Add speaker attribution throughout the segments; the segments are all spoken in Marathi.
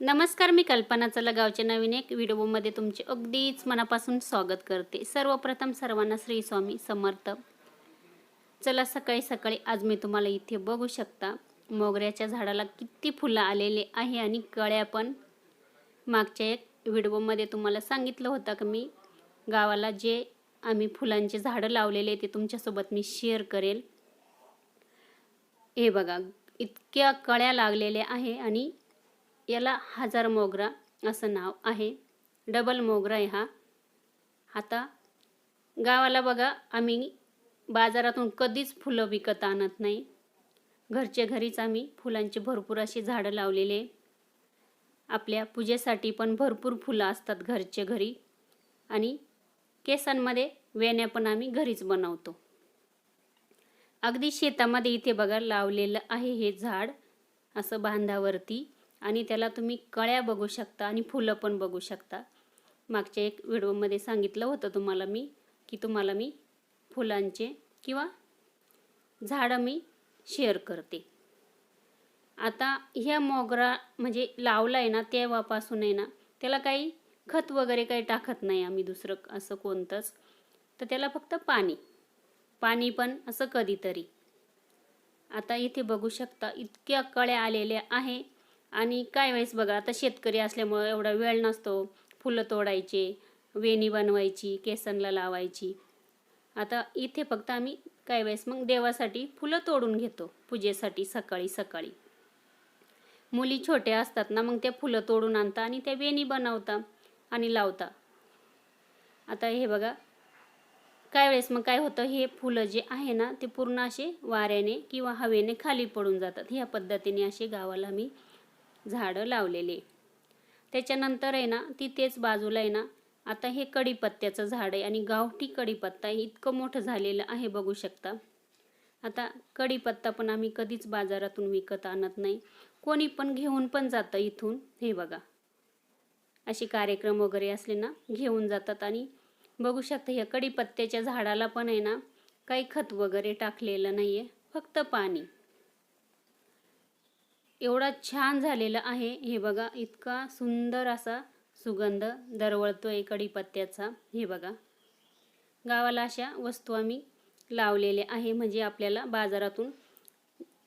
Speaker 1: नमस्कार मी कल्पना चला. गावच्या नवीन एक व्हिडिओमध्ये तुमचे अगदीच मनापासून स्वागत करते. सर्वप्रथम सर्वांना श्री स्वामी समर्थ. चला सकाळी सकाळी आज मी तुम्हाला इथे बघू शकता. मोगऱ्याच्या झाडाला किती फुलं आलेले आहे आणि कळ्या पण. मागच्या एक व्हिडिओमध्ये तुम्हाला सांगितलं होतं की मी? गावाला जे आम्ही फुलांचे झाडं लावलेले ते तुमच्यासोबत मी शेअर करेल. हे बघा इतक्या कळ्या लागलेल्या आहे आणि याला हजार मोगरा असं नाव आहे. डबल मोगरा आहे हा. आता गावाला बघा आम्ही बाजारातून कधीच फुलं विकत आणत नाही. घरच्या घरीच आम्ही फुलांचे भरपूर असे झाडं लावलेले आपल्या पूजेसाठी पण भरपूर फुलं असतात घरच्या घरी. आणि केसांमध्ये वेण्या पण आम्ही घरीच बनवतो. अगदी शेतामध्ये इथे बघा लावलेलं आहे हे झाड असं बांधावरती. आणि त्याला तुम्ही कळ्या बघू शकता आणि फुलं पण बघू शकता. मागच्या एक व्हिडिओमध्ये सांगितलं होतं तुम्हाला मी की तुम्हाला मी फुलांचे किंवा झाडं मी शेअर करते. आता ह्या मोगरा म्हणजे लावला आहे ना तेव्हापासून आहे ना त्याला काही खत वगैरे काही टाकत नाही आम्ही दुसरं असं कोणतंच. तर त्याला फक्त पाणी पाणी पण असं कधीतरी. आता इथे बघू शकता इतक्या कळ्या आलेल्या आहे. आणि काय वेळेस बघा आता शेतकरी असल्यामुळं एवढा वेळ नसतो फुलं तोडायचे वेणी बनवायची केसनला लावायची. आता इथे फक्त आम्ही काय वेळेस मग देवासाठी फुलं तोडून घेतो पूजेसाठी सकाळी सकाळी. मुली छोट्या असतात ना मग त्या फुलं तोडून आणता आणि त्या वेणी बनवता आणि लावता. आता हे बघा काय वेळेस मग काय होतं हे फुलं जे आहे ना ते पूर्ण असे वाऱ्याने किंवा हवेने खाली पडून जातात. ह्या पद्धतीने असे गावाला मी झाडं लावलेले. त्याच्यानंतर आहे ना तिथेच बाजूला आहे ना आता हे कढीपत्त्याचं झाड आहे आणि गावठी कढीपत्ता इतकं मोठं झालेलं आहे बघू शकता. आता कढीपत्ता पण आम्ही कधीच बाजारातून विकत आणत नाही. कोणी पण घेऊन पण जातं इथून हे बघा. असे कार्यक्रम वगैरे असले ना घेऊन जातात आणि बघू शकता ह्या कढीपत्त्याच्या झाडाला पण आहे ना काही खत वगैरे टाकलेलं नाही आहे फक्त पाणी. एवढा छान झालेला आहे. हे बघा इतका सुंदर असा सुगंध दरवळतो आहे कढीपत्त्याचा. हे बघा. गावाला अशा वस्तू आम्ही लावलेल्या आहे. म्हणजे आपल्याला बाजारातून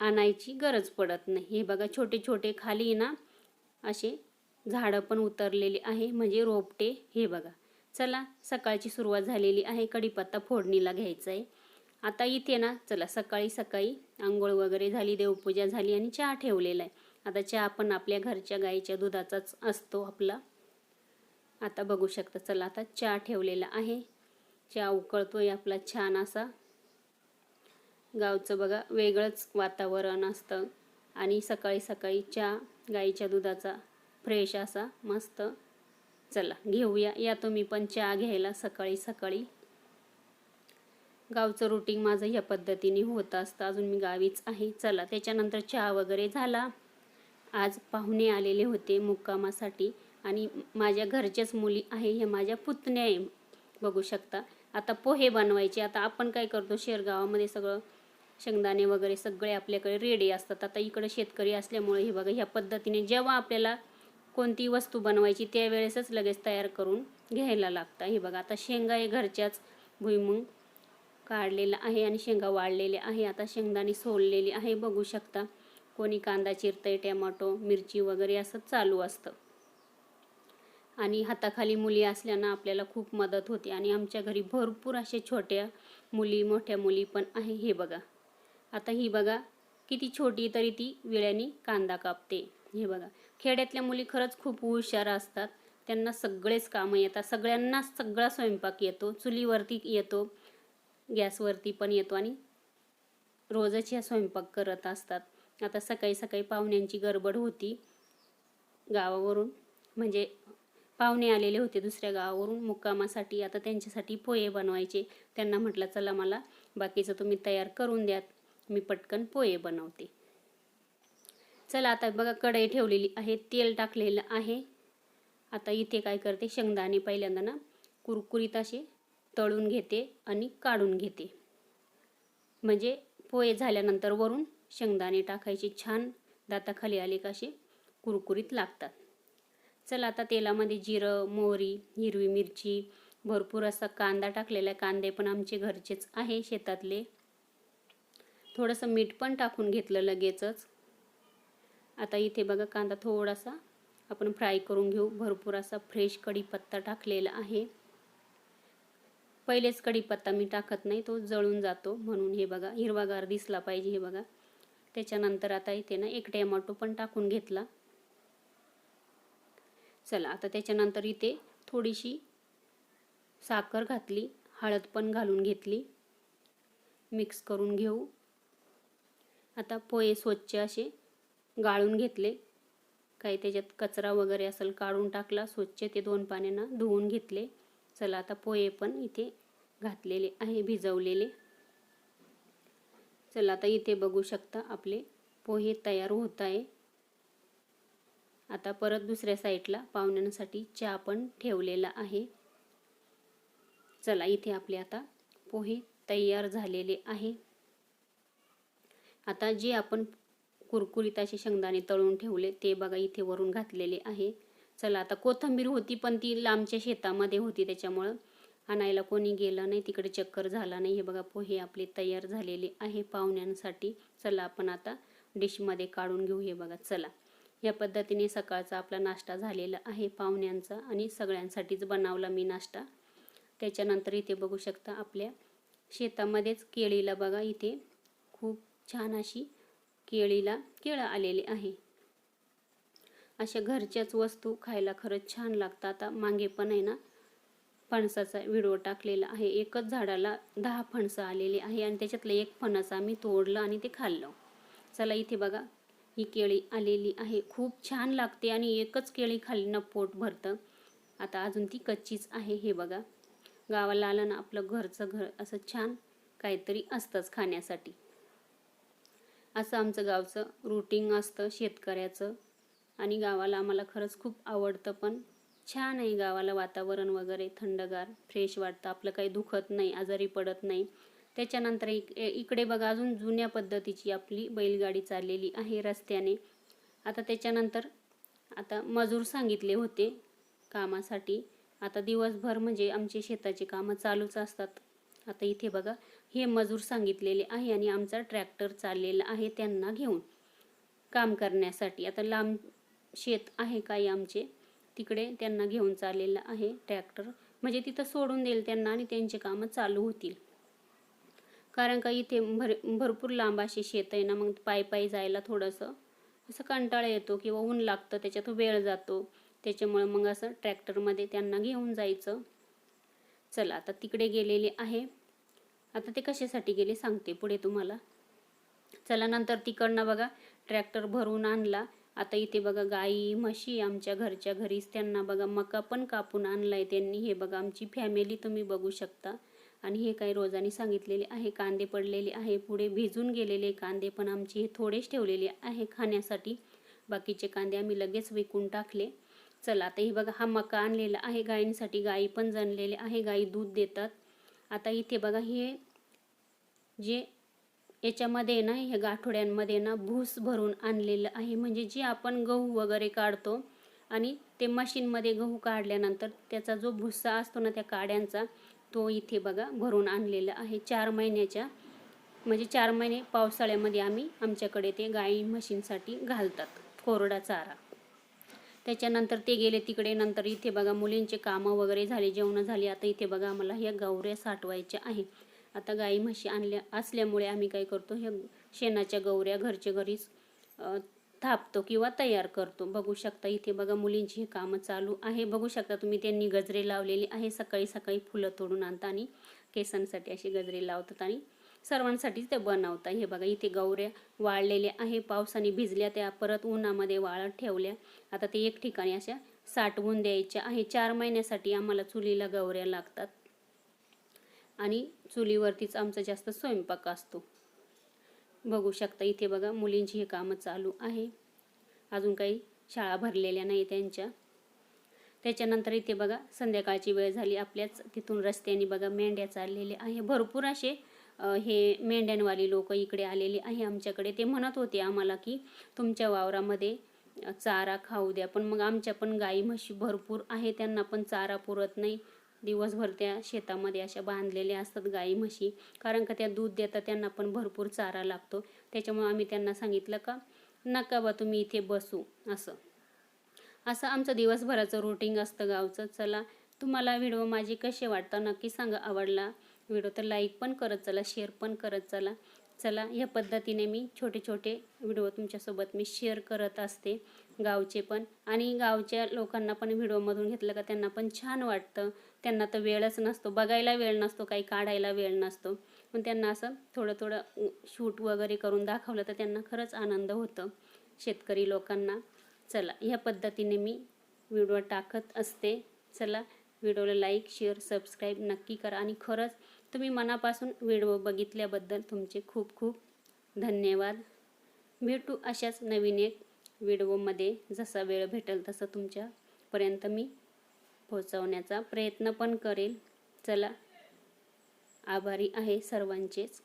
Speaker 1: आणायची गरज पडत नाही. हे बघा छोटे छोटे खाली ना असे झाडं पण उतरलेली आहे. म्हणजे रोपटे. हे बघा. चला सकाळची सुरुवात झालेली आहे. कढीपत्ता फोडणीला घ्यायचा आहे आता इथे ना चला सकाळी सकाळी आंघोळ वगैरे झाली देवपूजा झाली आणि चहा ठेवलेला आहे. आता चहा पण आपल्या घरच्या गाईच्या दुधाचाच असतो आपला. आता बघू शकता चला आता चहा ठेवलेला आहे. चहा उकळतोय आपला छान असा. गावचं बघा वेगळंच वातावरण असतं. आणि सकाळी सकाळी चहा गाईच्या दुधाचा फ्रेश असा मस्त. चला घेऊया. या तुम्ही पण चहा घ्यायला सकाळी सकाळी. गावचं रुटीन माझं ह्या पद्धतीने होत असतं. अजून मी गावीच आहे. चला त्याच्यानंतर चहा वगैरे झाला. आज पाहुणे आलेले होते मुक्कामासाठी. आणि माझ्या घरच्याच मुली आहे हे माझ्या पुतण्या आहे. बघू शकता. आता पोहे बनवायचे. आता आपण काय करतो शेरगावामध्ये सगळं शेंगदाणे वगैरे सगळे आपल्याकडे रेडी असतात. आता इकडं शेतकरी असल्यामुळे हे बघा ह्या पद्धतीने जेव्हा आपल्याला कोणती वस्तू बनवायची त्यावेळेसच लगेच तयार करून घ्यायला लागतं. हे बघा आता शेंगा हे घरच्याच भुईमुंग काढलेलं आहे आणि शेंगा वाळलेले आहे. आता शेंगदाणे सोललेली आहे. बघू शकता कोणी कांदा चिरतंय टॅमॅटो मिरची वगैरे असं चालू असतं. आणि हाताखाली मुली असल्यानं आपल्याला खूप मदत होते. आणि आमच्या घरी भरपूर असे छोट्या मुली मोठ्या मुली पण आहे. हे बघा. आता ही बघा किती छोटी तरी ती विळ्याने कांदा कापते. हे बघा. खेड्यातल्या मुली खरंच खूप हुशार असतात. त्यांना सगळेच कामं येतात. सगळ्यांना सगळा स्वयंपाक येतो. चुलीवरती येतो. गॅसवरती पण येतो आणि रोजच ह्या स्वयंपाक करत असतात. आता सकाळी सकाळी पाहुण्यांची गडबड होती गावावरून. म्हणजे पाहुणे आलेले होते दुसऱ्या गावावरून मुक्कामासाठी. आता त्यांच्यासाठी पोहे बनवायचे. त्यांना म्हटलं चला मला बाकीचं तुम्ही तयार करून द्यात. मी पटकन पोहे बनवते. चला आता बघा कढई ठेवलेली आहे. तेल टाकलेलं आहे. आता इथे काय करते शेंगदाणे पहिल्यांदा ना कुरकुरीत असे तळून घेते आणि काढून घेते. म्हणजे पोहे झाल्यानंतर वरून शेंगदाणे टाकायचे छान दाताखाली आले का असे कुरकुरीत लागतात. चला आता तेलामध्ये जिरं मोहरी हिरवी मिरची भरपूर असा कांदा टाकलेला. आहे कांदे पण आमचे घरचेच आहे शेतातले. थोडंसं मीठ पण टाकून घेतलं लगेचच. आता इथे बघा कांदा थोडासा आपण फ्राय करून घेऊ. भरपूर असा फ्रेश कढीपत्ता टाकलेला आहे. पहिलेच कढीपत्ता मी टाकत नाही तो जळून जातो म्हणून हे बघा हिरवागार दिसला पाहिजे हे बघा. त्याच्यानंतर आता इथे ना एक टॅमॅटो पण टाकून घेतला. चला आता त्याच्यानंतर इथे थोडीशी साखर घातली हळद पण घालून घेतली. मिक्स करून घेऊ. आता पोहे स्वच्छ असे गाळून घेतले. काही त्याच्यात कचरा वगैरे असेल काढून टाकला स्वच्छ ते दोन पाण्यानं धुवून घेतले. चला आता पोहे पण इथे घातलेले आहे भिजवलेले. चला आता इथे बघू शकता आपले पोहे तयार होत आहे. आता परत दुसऱ्या साईडला पाहुण्यांसाठी चहा पण ठेवलेला आहे. चला इथे आपले आता पोहे तयार झालेले आहे. आता जे आपण कुरकुरीत असे शेंगदाणे तळून ठेवले ते बघा इथे वरून घातलेले आहे. चला आता कोथंबीर होती पण ती लांबच्या शेतामध्ये होती त्याच्यामुळं. आणायला कोणी गेलं नाही तिकडे चक्कर झाला नाही. हे बघा पोहे आपले तयार झालेले आहे पाहुण्यांसाठी. चला आपण आता डिशमध्ये काढून घेऊ हे बघा. चला. या पद्धतीने सकाळचा आपला नाश्ता झालेला आहे पाहुण्यांचा आणि सगळ्यांसाठीच बनवला मी नाश्ता. त्याच्यानंतर इथे बघू शकता आपल्या शेतामध्येच केळीला बघा इथे खूप छान अशी केळीला केळं आलेले आहे. अशा घरच्याच वस्तू खायला खरंच छान लागतात. आता मागे पण आहे ना फणसाचा व्हिडिओ टाकलेला आहे. एकच झाडाला दहा फणसं आलेली आहे आणि त्याच्यातलं एक फणस आम्ही तोडलं आणि ते खाल्लं. चला इथे बघा ही केळी आलेली आहे. खूप छान लागते आणि एकच केळी खाली ना पोट भरतं. आता अजून ती कच्चीच आहे. हे बघा गावाला आलं ना आपलं घरचं घर असं छान काहीतरी असतंच खाण्यासाठी. असं आमचं गावचं रुटीन असतं शेतकऱ्याचं. आणि गावाला आम्हाला खरंच खूप आवडतं पण छान आहे गावाला वातावरण वगैरे थंडगार फ्रेश वाटतं. आपलं काही दुखत नाही आजारी पडत नाही. त्याच्यानंतर इक इकडे बघा अजून जुन्या पद्धतीची आपली बैलगाडी चाललेली आहे रस्त्याने. आता त्याच्यानंतर आता मजूर सांगितले होते कामासाठी. आता दिवसभर म्हणजे आमचे शेताचे कामं चालूच असतात. आता इथे बघा हे मजूर सांगितलेले आहे आणि आमचा ट्रॅक्टर चाललेला आहे त्यांना घेऊन काम करण्यासाठी. आता लांब शेत आहे काही आमचे तिकडे त्यांना घेऊन चाललेलं आहे ट्रॅक्टर. म्हणजे तिथं सोडून देईल त्यांना आणि त्यांचे कामं चालू होतील. कारण का इथे भर भरपूर लांब असे शेत आहे ना मग पायी पायी जायला थोडंसं असं कंटाळा येतो किंवा ऊन लागतं त्याच्यात वेळ जातो. त्याच्यामुळं मग असं ट्रॅक्टरमध्ये त्यांना घेऊन जायचं. चला आता तिकडे गेलेले आहे. आता ते कशासाठी गेले सांगते पुढे तुम्हाला. चला नंतर तिकडनं बघा ट्रॅक्टर भरून आणला. आता इथे बघा गाई म्हशी आमच्या घरच्या घरीच त्यांना बघा मका पण कापून आणलाय त्यांनी. हे बघा आमची फॅमिली तुम्ही बघू शकता. आणि हे काही रोजाने सांगितलेले आहे कांदे पडलेले आहे पुढे भिजून गेलेले कांदे पण आमचे हे थोडेच ठेवलेले आहे खाण्यासाठी. बाकीचे कांदे आम्ही लगेच विकून टाकले. चला आता हे बघा हा मका आणलेला आहे गायींसाठी. गायी पण जणलेले आहे गायी दूध देतात. आता इथे बघा हे जे याच्यामध्ये ना ह्या गाठोड्यांमध्ये ना भूस भरून आणलेलं आहे. म्हणजे जे आपण गहू वगैरे काढतो आणि ते मशीनमध्ये गहू काढल्यानंतर त्याचा जो भुस्सा असतो ना त्या काड्यांचा तो इथे बघा भरून आणलेला आहे. चार महिन्याच्या म्हणजे चार महिने पावसाळ्यामध्ये आम्ही आमच्याकडे ते गाई म्हशींसाठी घालतात कोरडा चारा. त्याच्यानंतर ते गेले तिकडे नंतर इथे बघा मुलींचे कामं वगैरे झाले जेवणं झाली. आता इथे बघा आम्हाला ह्या गौऱ्या साठवायच्या आहे. आता गाई म्हशी आणल्या असल्यामुळे आम्ही काय करतो ह्या शेणाच्या गौऱ्या घरच्या घरीच थापतो किंवा तयार करतो. बघू शकता इथे बघा मुलींची हे कामं चालू आहे. बघू शकता तुम्ही त्यांनी गजरे लावलेले आहे. सकाळी सकाळी फुलं तोडून आणता आणि केसांसाठी असे गजरे लावतात आणि सर्वांसाठीच ते बनवतात हे बघा इथे गौऱ्या वाळलेल्या आहे. पावसाने भिजल्या त्या परत उन्हामध्ये वाळत ठेवल्या. आता ते एक ठिकाणी अशा साठवून द्यायच्या आहे. चार महिन्यासाठी आम्हाला चुलीला गौऱ्या लागतात. आणि चुलीवरतीच आमचा जास्त स्वयंपाक असतो. बघू शकता इथे बघा मुलींची हे कामं चालू आहे. अजून काही शाळा भरलेल्या नाही त्यांच्या. त्याच्यानंतर इथे बघा संध्याकाळची वेळ झाली आपल्याच. तिथून रस्त्याने बघा मेंढ्या चाललेल्या आहे. भरपूर असे हे मेंढ्यांवाली लोक इकडे आलेले आहे आमच्याकडे. ते म्हणत होते आम्हाला की तुमच्या वावरामध्ये चारा खाऊ द्या पण मग आमच्या पण गाई म्हशी भरपूर आहे त्यांना पण चारा पुरत नाही. दिवसभर त्या शेतामध्ये अशा बांधलेल्या असतात गाई म्हशी. कारण का त्या दूध देतात त्यांना पण भरपूर चारा लागतो. त्याच्यामुळे आम्ही त्यांना सांगितलं का नका बा तुम्ही इथे बसू असं. असं आमचं दिवसभराचं रुटीन असतं गावचं. चला तुम्हाला व्हिडिओ माझी कसे वाटतात नक्की सांगा. आवडला व्हिडिओ तर लाईक पण करत चला शेअर पण करत चला. चला ह्या पद्धतीने मी छोटे छोटे व्हिडिओ तुमच्यासोबत मी शेअर करत असते गावचे पण. आणि गावच्या लोकांना पण व्हिडिओमधून घेतलं का त्यांना पण छान वाटतं. त्यांना तर वेळच नसतो. बघायला वेळ नसतो काही काढायला वेळ नसतो. पण त्यांना असं थोडं थोडं शूट वगैरे करून दाखवलं तर त्यांना खरंच आनंद होतं शेतकरी लोकांना. चला ह्या पद्धतीने मी व्हिडिओ टाकत असते. चला व्हिडिओला लाईक शेअर सबस्क्राईब नक्की करा. आणि खरंच तुम्ही मनापासून व्हिडिओ बघितल्याबद्दल तुमचे खूप खूप धन्यवाद. भेटू अशाच नवीन एक व्हिडिओमध्ये. जसा वेळ भेटेल तसं तुमच्यापर्यंत मी पोहोचवण्याचा प्रयत्न पण करेल. चला आभारी आहे सर्वांचेच.